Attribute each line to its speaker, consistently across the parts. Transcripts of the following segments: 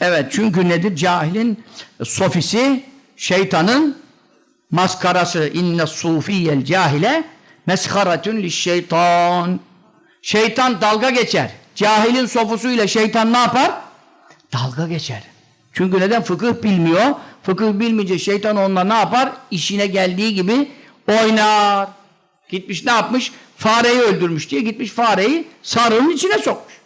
Speaker 1: Evet çünkü nedir? Cahilin sofisi, şeytanın maskarası. İnne sufiyel cahile mesharatun şeytan. Şeytan dalga geçer. Cahilin sofusuyla şeytan ne yapar? Dalga geçer. Çünkü neden? Fıkıh bilmiyor. Fıkıh bilmeyince şeytan onunla ne yapar? İşine geldiği gibi oynar. Gitmiş ne yapmış? Fareyi öldürmüş diye gitmiş fareyi sarığın içine sokmuş.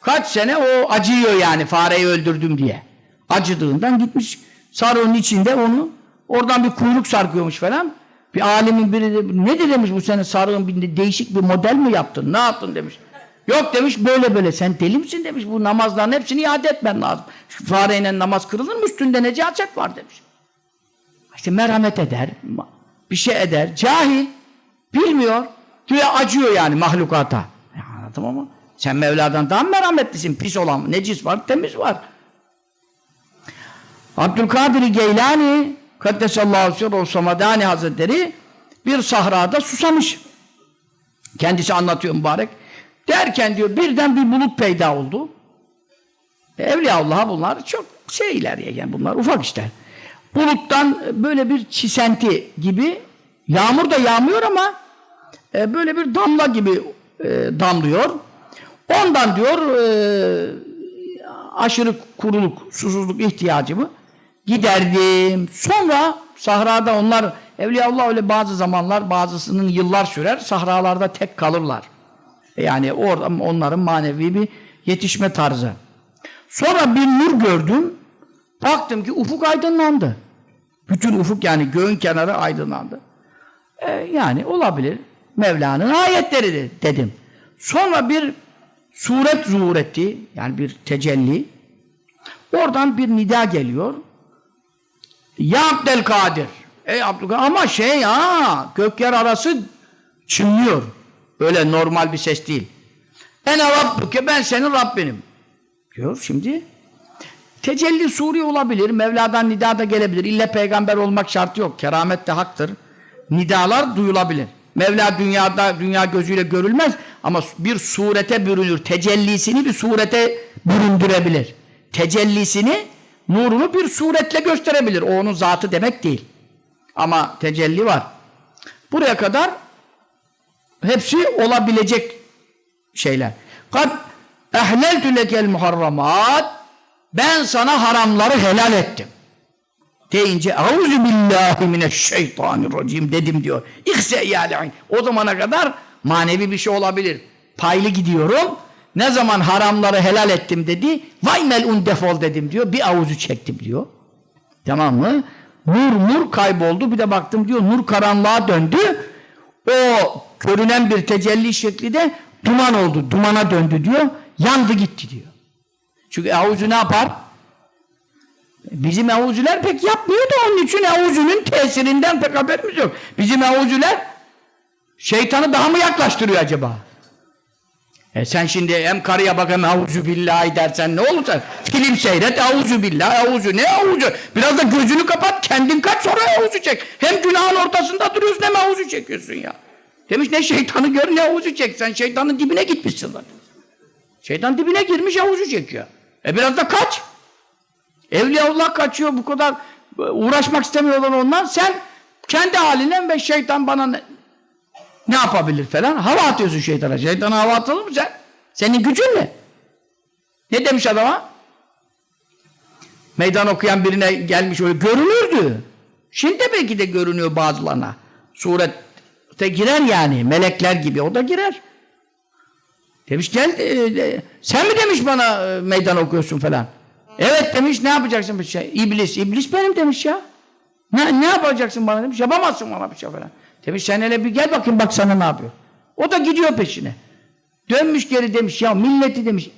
Speaker 1: Kaç sene o acıyor yani fareyi öldürdüm diye. Acıdığından gitmiş sarığın içinde onu oradan bir kuyruk sarkıyormuş falan. Bir alimin biri de, ne de demiş bu senin sarığın bir değişik bir model mi yaptın? Ne yaptın demiş. Yok demiş böyle böyle sen deli misin demiş bu namazların hepsini iade etmen lazım. Şu fareyle namaz kırılır mı üstünde necaset var demiş. İşte merhamet eder, bir şey eder. Cahil, bilmiyor. Diyor acıyor yani mahlukata. Ya anladım ama sen Mevla'dan daha merhametlisin? Pis olan necis var, temiz var. Abdülkadir Geylani Kaddesallahu sirruhu samadani hazretleri bir sahrada susamış. Kendisi anlatıyor mübarek. Derken diyor birden bir bulut peyda oldu. E, Evliyaullah bunlar çok şeyler yani bunlar ufak işler. Buluttan böyle bir çisenti gibi yağmur da yağmıyor ama e, böyle bir damla gibi e, damlıyor. Ondan diyor e, aşırı kuruluk, susuzluk ihtiyacımı giderdim. Sonra sahrada onlar Evliyaullah öyle bazı zamanlar bazısının yıllar sürer. Sahralarda tek kalırlar. Yani orada onların manevi bir yetişme tarzı. Sonra bir nur gördüm. Baktım ki ufuk aydınlandı. Bütün ufuk yani göğün kenarı aydınlandı. E, yani olabilir. Mevla'nın ayetleridir dedim. Sonra bir suret zuhur etti. Yani bir tecelli. Oradan bir nida geliyor. Ya Abdelkadir. Ey Abdülkadir. Ama şey ha gök yer arası çınlıyor. Öyle normal bir ses değil. Ene Rabbuke ben senin Rabbinim. Diyor şimdi. Tecelli suri olabilir. Mevla'dan nida da gelebilir. İlle peygamber olmak şartı yok. Keramet de haktır. Nidalar duyulabilir. Mevla dünyada dünya gözüyle görülmez ama bir surete bürünür. Tecellisini bir surete büründürebilir. Tecellisini nurunu bir suretle gösterebilir. O onun zatı demek değil. Ama tecelli var. Buraya kadar hepsi olabilecek şeyler. Kad ehleltü lekel muharramat ben sana haramları helal ettim. Deyince auzu billahi mineşşeytanirracim dedim diyor. İhse yâle'in. O zamana kadar manevi bir şey olabilir. Paylı gidiyorum. Ne zaman haramları helal ettim dedi. Vay melun defol dedim diyor. Bir avuzu çektim diyor. Tamam mı? Nur nur kayboldu. Bir de baktım diyor nur karanlığa döndü. O görünen bir tecelli şekli de duman oldu. Dumana döndü diyor. Yandı gitti diyor. Çünkü avuzu ne yapar? Bizim avuzular pek yapmıyor da onun için avuzunun tesirinden pek haberimiz yok. Bizim avuzular şeytanı daha mı yaklaştırıyor acaba? E sen şimdi hem karıya bak hem avuzu billahi dersen ne olacak? Film seyret avuzu billahi avuzu ne avuzu? Biraz da gözünü kapat kendin kaç sonra avuzu çek. Hem günahın ortasında duruyorsun hem avuzu çekiyorsun ya. Demiş ne şeytanı gör ne avuzu çek. Sen şeytanın dibine gitmişsin zaten. Şeytan dibine girmiş avuzu çekiyor. E biraz da kaç. Evliyaullah kaçıyor bu kadar uğraşmak istemiyorlar ondan. Sen kendi haline ve şeytan bana ne, yapabilir falan. Hava atıyorsun şeytana. Şeytana hava atılır mı sen? Senin gücün ne? Ne demiş adama? Meydan okuyan birine gelmiş öyle görünürdü. Şimdi belki de görünüyor bazılarına. Surette girer yani. Melekler gibi. O da girer. Demiş gel e, e, sen mi demiş bana e, meydan okuyorsun falan. Evet demiş ne yapacaksın bir şey? İblis. İblis benim demiş ya. Ne, ne yapacaksın bana demiş. Yapamazsın bana bir şey falan. Demiş sen hele bir gel bakayım bak sana ne yapıyor. O da gidiyor peşine. Dönmüş geri demiş ya milleti demiş.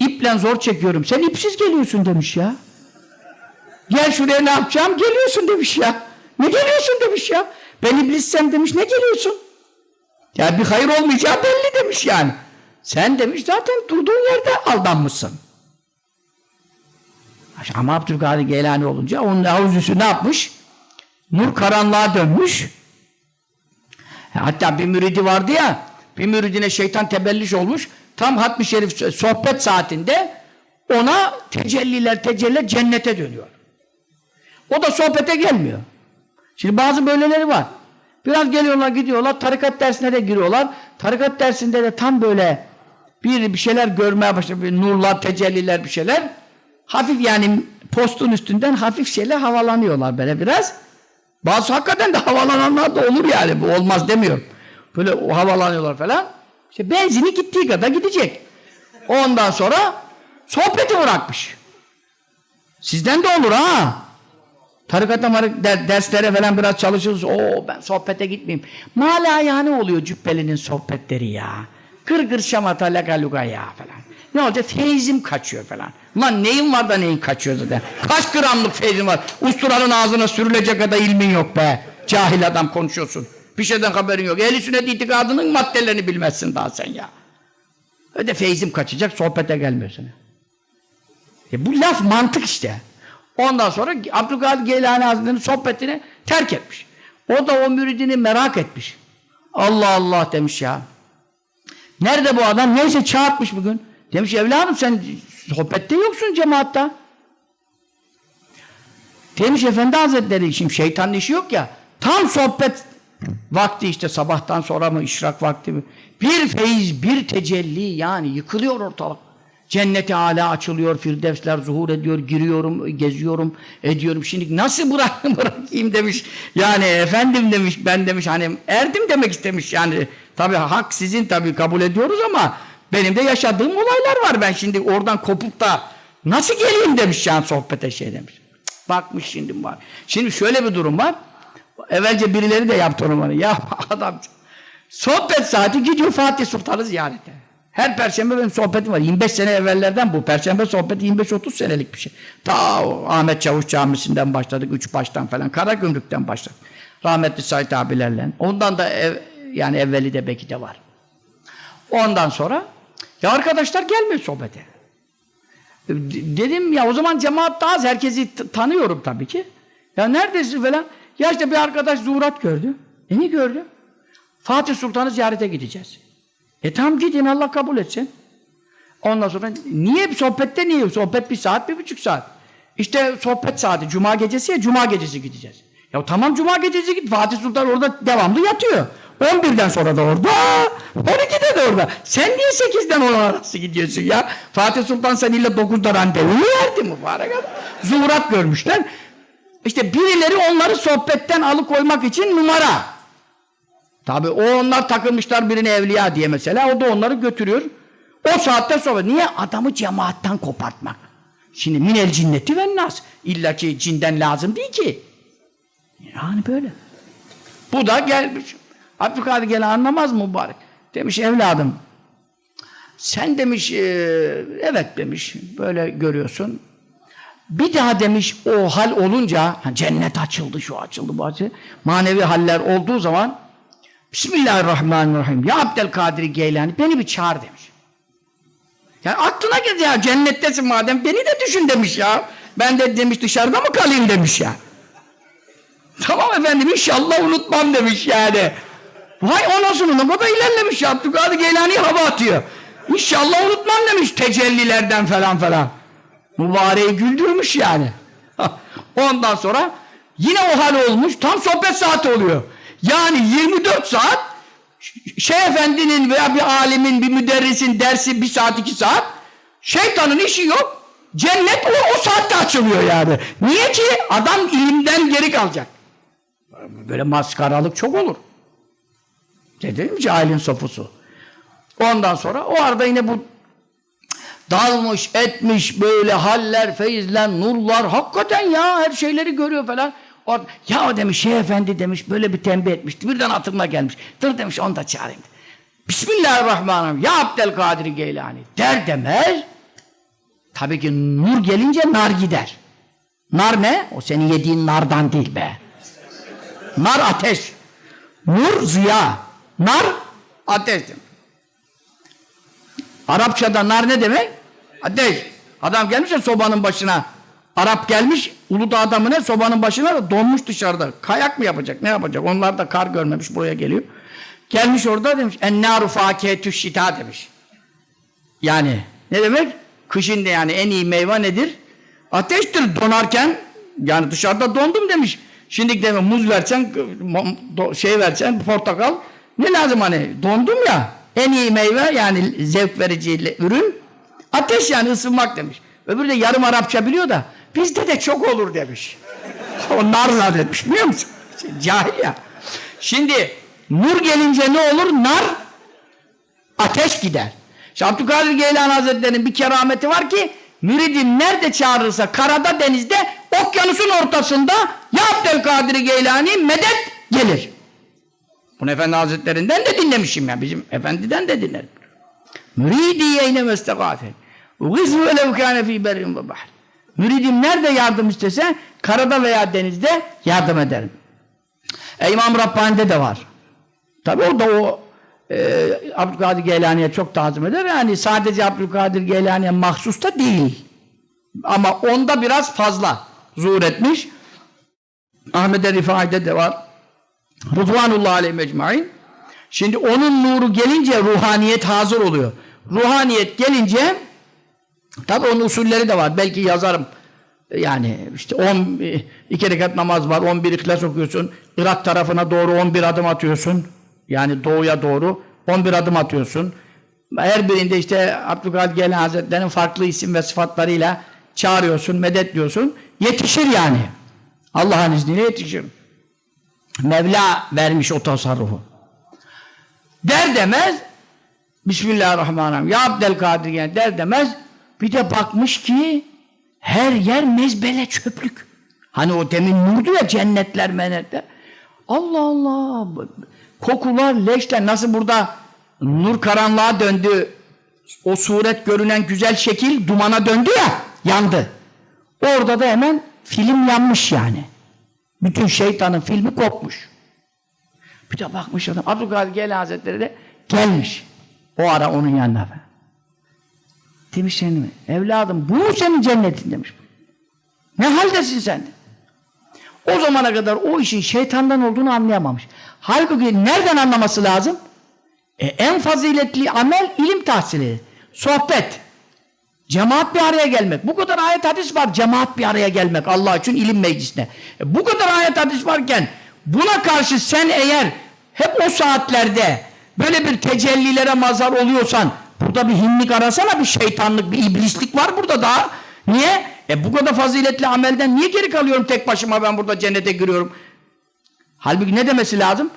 Speaker 1: İple zor çekiyorum. Sen ipsiz geliyorsun demiş ya. Gel şuraya ne yapacağım? Geliyorsun demiş ya. Ne geliyorsun demiş ya. Ben iblissem demiş ne geliyorsun? Ya bir hayır olmayacağı belli demiş yani. Sen demiş zaten durduğun yerde aldanmışsın. Ama Abdülkadir Geylani olunca onun havuzüsü ne yapmış? Nur karanlığa dönmüş. Hatta bir müridi vardı ya, bir müridine şeytan tebelliş olmuş. Tam hatmi şerif sohbet saatinde ona tecelliler tecelliler cennete dönüyor. O da sohbete gelmiyor. Şimdi bazı böyleleri var. Biraz geliyorlar gidiyorlar tarikat dersine de giriyorlar. Tarikat dersinde de tam böyle bir bir şeyler görmeye başlıyor. Bir nurlar, tecelliler bir şeyler. Hafif yani postun üstünden hafif şeyler havalanıyorlar böyle biraz. Bazı hakikaten de havalananlar da olur yani. Bu olmaz demiyorum. Böyle havalanıyorlar falan. İşte benzini gittiği kadar gidecek. Ondan sonra sohbeti bırakmış. Sizden de olur ha. Tarikata marı- der- derslere falan biraz çalışırız. Oo ben sohbete gitmeyeyim. Mala yani oluyor cübbelinin sohbetleri ya. Gır gır şamata laga luga ya falan. Ne olacak? Feyzim kaçıyor falan. Lan neyin var da neyin kaçıyor zaten? Kaç gramlık feyzin var? Usturanın ağzına sürülecek kadar ilmin yok be. Cahil adam konuşuyorsun. Bir şeyden haberin yok. Ehl-i sünnet itikadının maddelerini bilmezsin daha sen ya. Öyle feyzim kaçacak, sohbete gelmiyorsun. E bu laf mantık işte. Ondan sonra Abdülkadir Geylani Hazretleri'nin sohbetini terk etmiş. O da o müridini merak etmiş. Allah Allah demiş ya. Nerede bu adam? Neyse çağırtmış bugün. Demiş evladım sen sohbette yoksun cemaatta. Demiş Efendi Hazretleri şimdi şeytanın işi yok ya. Tam sohbet vakti işte sabahtan sonra mı işrak vakti mi? Bir feyiz, bir tecelli yani yıkılıyor ortalık. Cenneti âlâ açılıyor, firdevsler zuhur ediyor, giriyorum, geziyorum, ediyorum. Şimdi nasıl bırak, bırakayım demiş. Yani efendim demiş, ben demiş hani erdim demek istemiş yani. Tabi hak sizin tabi kabul ediyoruz ama benim de yaşadığım olaylar var. Ben şimdi oradan kopup da nasıl geleyim demiş yani sohbete şey demiş. Bakmış şimdi var. Şimdi şöyle bir durum var. Evvelce birileri de yaptı onu bana. Ya adam sohbet saati gidiyor Fatih Sultan'ı ziyarete. Her perşembe benim sohbetim var. 25 sene evvellerden bu. Perşembe sohbeti 25-30 senelik bir şey. Ta Ahmet Çavuş Camisi'nden başladık. Üç baştan falan. Karagümrük'ten başladık. Rahmetli Said abilerle. Ondan da ev, yani evveli de belki de var. Ondan sonra ya arkadaşlar gelmiyor sohbete. D- Dedim ya o zaman cemaat daha az. Herkesi tanıyorum tabii ki. Ya neredesin falan. Ya işte bir arkadaş zuhurat gördü. E ne gördü? Fatih Sultan'ı ziyarete gideceğiz. E tamam gidin Allah kabul etsin. Ondan sonra niye sohbette niye? Sohbet bir saat, bir buçuk saat. İşte sohbet saati, cuma gecesi ya, cuma gecesi gideceğiz. Ya tamam cuma gecesi git. Fatih Sultan orada devamlı yatıyor. 11'den sonra da orada, 12'de de orada. Sen niye 8'den 10 arası gidiyorsun ya? Fatih Sultan seninle 9'da randevu verdi mübarek adam. Zuhurat görmüşler. İşte birileri onları sohbetten alıkoymak için numara. Tabi o onlar takılmışlar birine evliya diye mesela. O da onları götürüyor. O saatte sonra niye? Adamı cemaatten kopartmak. Şimdi minel cinneti ve nas. İlla ki cinden lazım değil ki. Yani böyle. Bu da gelmiş. Abdülkadir gene anlamaz mı mübarek? Demiş evladım. Sen demiş e, evet demiş böyle görüyorsun. Bir daha demiş o hal olunca cennet açıldı şu açıldı bu açıldı. Manevi haller olduğu zaman Bismillahirrahmanirrahim. Ya Abdülkadir Geylani beni bir çağır demiş. Yani aklına geldi ya cennettesin madem beni de düşün demiş ya. Ben de demiş dışarıda mı kalayım demiş ya. Tamam efendim inşallah unutmam demiş yani. Vay anasını ne kadar ilerlemiş ya. Abdülkadir Geylani hava atıyor. İnşallah unutmam demiş tecellilerden falan falan. Mübareği güldürmüş yani. Ondan sonra yine o hal olmuş. Tam sohbet saati oluyor. Yani 24 saat Şeyh Efendi'nin veya bir alimin, bir müderrisin dersi bir saat, iki saat şeytanın işi yok. Cennet o, o saatte açılıyor yani. Niye ki? Adam ilimden geri kalacak. Böyle maskaralık çok olur. Dedim cahilin sopusu. Ondan sonra o arada yine bu dalmış, etmiş böyle haller, feyizler, nurlar hakikaten ya her şeyleri görüyor falan. Or ya demiş şey efendi demiş böyle bir tembih etmişti. Birden hatırına gelmiş. Dur demiş onu da çağırayım. Bismillahirrahmanirrahim. Ya Abdülkadir Geylani der demez. Tabii ki nur gelince nar gider. Nar ne? O senin yediğin nardan değil be. Nar ateş. Nur ziya. Nar ateş. Arapçada nar ne demek? Ateş. Adam gelmiş ya sobanın başına. Arap gelmiş Uludağ'da mı ne sobanın başına da donmuş dışarıda. Kayak mı yapacak ne yapacak? Onlar da kar görmemiş buraya geliyor. Gelmiş orada demiş ennâru fâkiyetü şita demiş. Yani ne demek? Kışın da yani en iyi meyve nedir? Ateştir donarken yani dışarıda dondum demiş. Şimdi de muz versen şey versen portakal ne lazım hani dondum ya en iyi meyve yani zevk verici ürün ateş yani ısınmak demiş. Öbürü de yarım Arapça biliyor da bizde de çok olur demiş. o narla demiş biliyor musun? Cahil ya. Şimdi nur gelince ne olur? Nar ateş gider. İşte Abdülkadir Geylani Hazretleri'nin bir kerameti var ki müridim nerede çağırırsa karada denizde okyanusun ortasında ya Abdülkadir Geylani medet gelir. Bunu Efendi Hazretlerinden de dinlemişim ya. Bizim efendiden de dinlerim. Müridi yeyne mestegâfe. Ugizhu elev kâne fî berrin ve bahr. Müridim nerede yardım istese karada veya denizde yardım ederim. E, İmam Rabbani'de de var. Tabi o da o e, Abdülkadir Geylani'ye çok tazim eder. Yani sadece Abdülkadir Geylani'ye mahsus da değil. Ama onda biraz fazla zuhur etmiş. Ahmet-i Rifai'de de var. Rıdvanullah aleyhi mecmain. Şimdi onun nuru gelince ruhaniyet hazır oluyor. Ruhaniyet gelince tabi onun usulleri de var. Belki yazarım. Yani işte 10 iki rekat namaz var. 11 ihlas okuyorsun. Irak tarafına doğru 11 adım atıyorsun. Yani doğuya doğru 11 adım atıyorsun. Her birinde işte Abdülkadir Geylani Hazretleri'nin farklı isim ve sıfatlarıyla çağırıyorsun, medet diyorsun. Yetişir yani. Allah'ın izniyle yetişir. Mevla vermiş o tasarrufu. Der demez Bismillahirrahmanirrahim. Ya Abdülkadir yani der demez bir de bakmış ki her yer mezbele çöplük. Hani o demin nurdu ya cennetler menetler. Allah Allah. Kokular, leşler nasıl burada nur karanlığa döndü. O suret görünen güzel şekil dumana döndü ya yandı. Orada da hemen film yanmış yani. Bütün şeytanın filmi kopmuş. Bir de bakmış adam. Abdülkadir Geylani Hazretleri de gelmiş. O ara onun yanına. Demiş senin evladım bu senin cennetin demiş. Ne haldesin sen? O zamana kadar o işin şeytandan olduğunu anlayamamış. Halbuki nereden anlaması lazım? E, en faziletli amel ilim tahsili. Sohbet. Cemaat bir araya gelmek. Bu kadar ayet hadis var. Cemaat bir araya gelmek. Allah için ilim meclisine. E, bu kadar ayet hadis varken buna karşı sen eğer hep o saatlerde böyle bir tecellilere mazhar oluyorsan burada bir hinlik arasana bir şeytanlık, bir iblislik var burada daha. Niye? E bu kadar faziletli amelden niye geri kalıyorum tek başıma ben burada cennete giriyorum? Halbuki ne demesi lazım?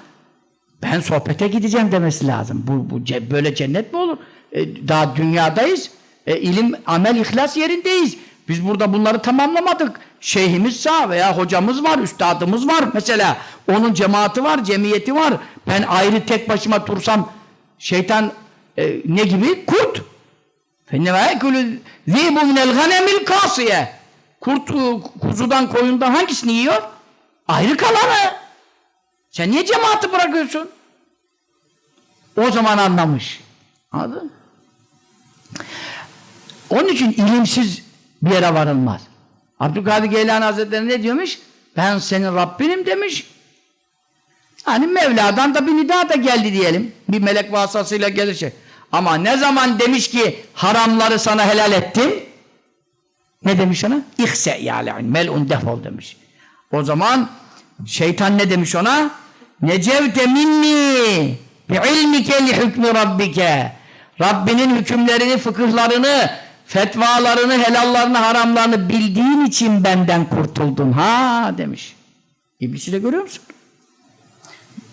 Speaker 1: Ben sohbete gideceğim demesi lazım. Bu, bu böyle cennet mi olur? E, daha dünyadayız. E, ilim, amel, ihlas yerindeyiz. Biz burada bunları tamamlamadık. Şeyhimiz sağ veya hocamız var, üstadımız var mesela. Onun cemaati var, cemiyeti var. Ben ayrı tek başıma dursam şeytan e, ne gibi? Kurt. Kurt kuzudan koyundan hangisini yiyor? Ayrı kalanı. Sen niye cemaati bırakıyorsun? O zaman anlamış. Anladın? Onun için ilimsiz bir yere varılmaz. Abdülkadir Geylani Hazretleri ne diyormuş? Ben senin Rabbinim demiş. Hani Mevla'dan da bir nida da geldi diyelim. Bir melek vasıtasıyla gelirse. Ama ne zaman demiş ki haramları sana helal ettim? Ne demiş ona? İhse yâle'in mel'un defol demiş. O zaman şeytan ne demiş ona? Necevte minni bi'ilmike li hükmü rabbike Rabbinin hükümlerini, fıkıhlarını, fetvalarını, helallarını, haramlarını bildiğin için benden kurtuldun. Ha demiş. İblisi de görüyor musun?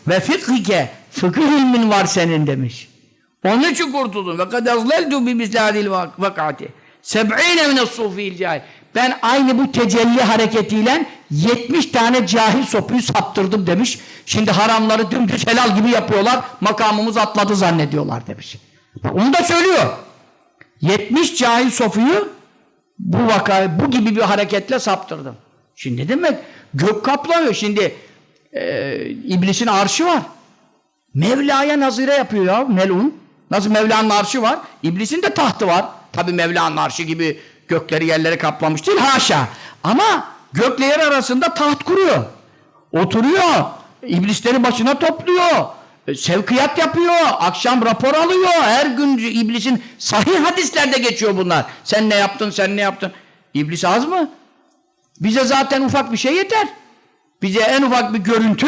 Speaker 1: Ve fıkhike, fıkıh ilmin var senin demiş. Onun için kurtuldun. Ve kad azleltu bi mislâdil vakati. Seb'ine mine sufîl cahil. Ben aynı bu tecelli hareketiyle 70 tane cahil sopuyu saptırdım demiş. Şimdi haramları dümdüz helal gibi yapıyorlar. Makamımız atladı zannediyorlar demiş. Onu da söylüyor. 70 cahil sofuyu bu vakayı bu gibi bir hareketle saptırdım. Şimdi ne demek? Gök kaplanıyor. Şimdi e, iblisin arşı var. Mevla'ya nazire yapıyor ya melun. Nasıl Mevla'nın arşı var? İblisin de tahtı var. Tabi Mevla'nın arşı gibi gökleri yerleri kaplamış değil haşa. Ama gökle yer arasında taht kuruyor. Oturuyor. İblisleri başına topluyor. e, sevkiyat yapıyor, akşam rapor alıyor. Her gün iblisin sahih hadislerde geçiyor bunlar. Sen ne yaptın, sen ne yaptın? İblis az mı? Bize zaten ufak bir şey yeter. Bize en ufak bir görüntü,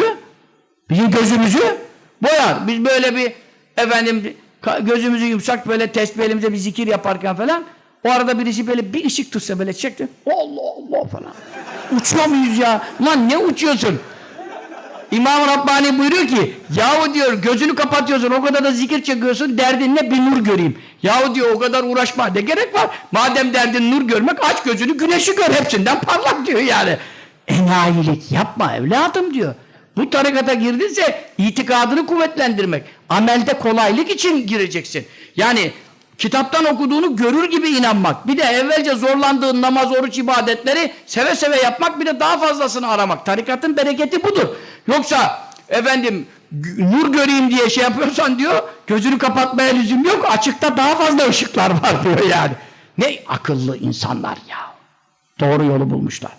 Speaker 1: bizim gözümüzü boyar. Biz böyle bir efendim gözümüzü yumuşak böyle tesbih elimize bir zikir yaparken falan o arada birisi böyle bir ışık tutsa böyle çekti. Allah Allah falan. Uçuyor muyuz ya? Ulan ne uçuyorsun? İmam Rabbani buyuruyor ki yahu diyor gözünü kapatıyorsun o kadar da zikir çekiyorsun derdin ne bir nur göreyim. Yahu diyor o kadar uğraşma ne gerek var? Madem derdin nur görmek aç gözünü güneşi gör hepsinden parlak diyor yani. Enayilik yapma evladım diyor. Bu tarikata girdinse itikadını kuvvetlendirmek. Amelde kolaylık için gireceksin. Yani kitaptan okuduğunu görür gibi inanmak. Bir de evvelce zorlandığın namaz, oruç, ibadetleri seve seve yapmak bir de daha fazlasını aramak. Tarikatın bereketi budur. Yoksa efendim nur göreyim diye şey yapıyorsan diyor gözünü kapatmaya lüzum yok. Açıkta daha fazla ışıklar var diyor yani. Ne akıllı insanlar ya. Doğru yolu bulmuşlar.